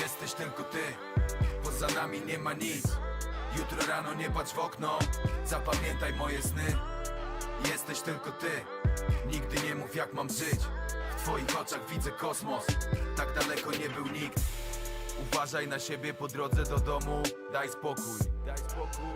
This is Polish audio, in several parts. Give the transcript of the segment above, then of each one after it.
Jesteś tylko ty Poza nami nie ma nic. Jutro rano nie patrz w okno Zapamiętaj moje sny. Jesteś tylko ty Nigdy nie mów jak mam żyć. W twoich oczach widzę kosmos Tak daleko nie był nikt Uważaj na siebie po drodze do domu. Daj spokój.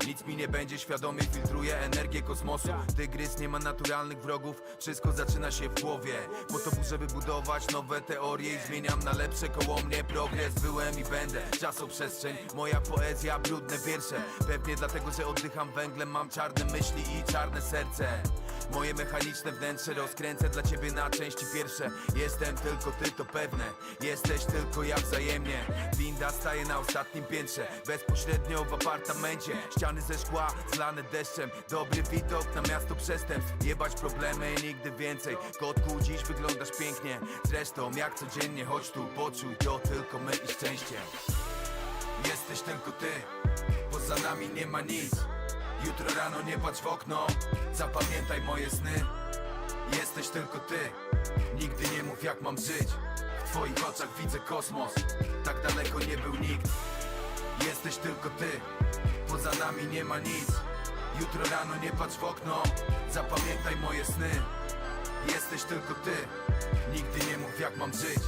Nic mi nie będzie świadomie filtruje energię kosmosu. Tygrys nie ma naturalnych wrogów. Wszystko zaczyna się w głowie. Po to, żeby budować nowe teorie I zmieniam na lepsze koło mnie. Progres Byłem i będę, czasoprzestrzeń Moja poezja, brudne wiersze. Pewnie dlatego, że oddycham węglem Mam czarne myśli i czarne serce Moje mechaniczne wnętrze rozkręcę dla ciebie na części pierwsze. Jestem tylko ty, to pewne. Jesteś tylko ja wzajemnie. Winda staje na ostatnim piętrze. Bezpośrednio w apartamencie. Ściany ze szkła, zlane deszczem. Dobry widok na miasto przestępstw. Jebać problemy nigdy więcej. Kotku, dziś wyglądasz pięknie. Zresztą jak codziennie, chodź tu, poczuj To tylko my i szczęście. Jesteś tylko ty. Poza nami nie ma nic Jutro rano nie patrz w okno. Zapamiętaj moje sny. Jesteś tylko ty. Nigdy nie mów jak mam żyć. W twoich oczach widzę kosmos. Tak daleko nie był nikt. Jesteś tylko ty. Poza nami nie ma nic. Jutro rano nie patrz w okno. Zapamiętaj moje sny. Jesteś tylko ty. Nigdy nie mów jak mam żyć.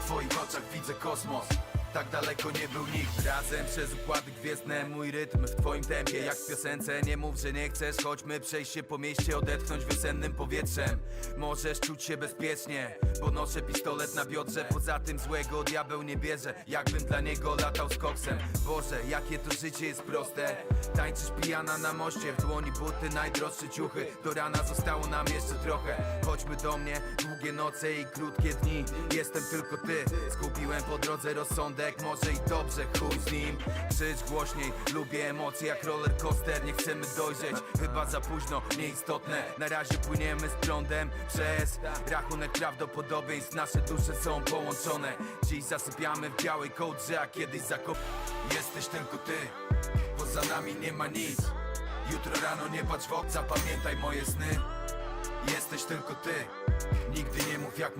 W twoich oczach widzę kosmos tak daleko nie był nikt. Razem przez układy gwiezdne Mój rytm w twoim tempie. Jak w piosence Nie mów, że nie chcesz. Chodźmy przejść się po mieście Odetchnąć wiosennym powietrzem. Możesz czuć się bezpiecznie. Bo noszę pistolet na biodrze. Poza tym złego diabeł nie bierze. Jakbym dla niego latał z koksem. Boże, jakie to życie jest proste. Tańczysz pijana na moście. W dłoni buty, najdroższe ciuchy. Do rana zostało nam jeszcze trochę. Chodźmy do mnie. Długie noce i krótkie dni. Jestem tylko ty. Skupiłem po drodze rozsądek Może i dobrze, chuj z nim. Krzycz głośniej Lubię emocje jak roller coaster Nie chcemy dojrzeć. Chyba za późno, nieistotne. Na razie płyniemy z prądem Przez rachunek prawdopodobieństw. Nasze dusze są połączone. Dziś zasypiamy w białej kołdrze A kiedyś zakop... Jesteś tylko ty Poza nami nie ma nic. Jutro rano nie patrz w okna Pamiętaj moje sny. Jesteś tylko ty Nigdy nie mów jak